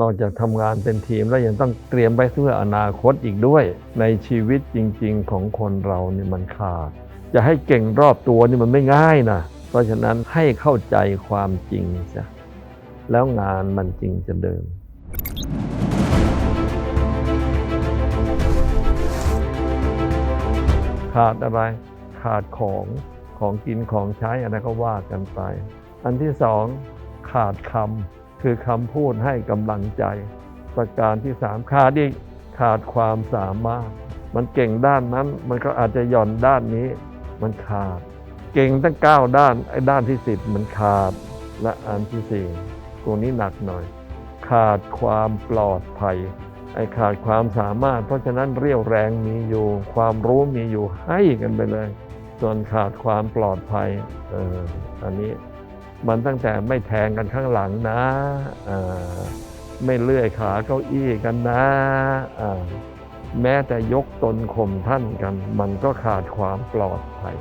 นอกจากทำงานเป็นทีมแล้วยังต้องเตรียมไว้เพื่ออนาคตอีกด้วย ในชีวิตจริง ๆ ของคนเราเนี่ยมันขาด จะให้เก่งรอบตัวนี่มันไม่ง่ายนะเพราะฉะนั้นให้เข้าใจความจริงซะแล้วงานมันจริงจะเดินขาดอะไรขาดของของกินของใช้อะไรก็ว่ากันไป อันที่สองขาดคำ คือคำพูดให้กำลังใจ ประการที่สามขาดอีกขาดความสามารถ มันเก่งด้านนั้น มันก็อาจจะหย่อนด้านนี้ มันขาด เก่งตั้งเก้าด้านไอ้ด้านที่สิบมันขาดและอันที่สี่ตัวนี้หนักหน่อย ขาดความปลอดภัยไอ้ขาดความสามารถ เพราะฉะนั้นเรี่ยวแรงมีอยู่ ความรู้มีอยู่ให้กันไปเลย ส่วนขาดความปลอดภัยเอออันนี้ มันตั้งแต่ไม่แทงกันข้างหลังนะ ไม่เลื่อยขาเก้าอี้กันนะ แม้แต่ยกตนข่มท่านกัน มันก็ขาดความปลอดภัย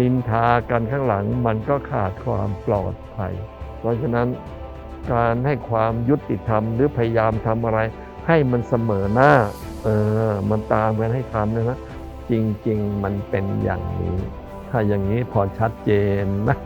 นินทากันข้างหลังมันก็ขาดความปลอดภัย เพราะฉะนั้นการให้ความยุติธรรมหรือพยายามทำอะไร ให้มันเสมอหน้า เออ มันตามกันให้ทำเลยนะจริง ๆ มันเป็นอย่างนี้ ถ้าอย่างนี้พอชัดเจนนะ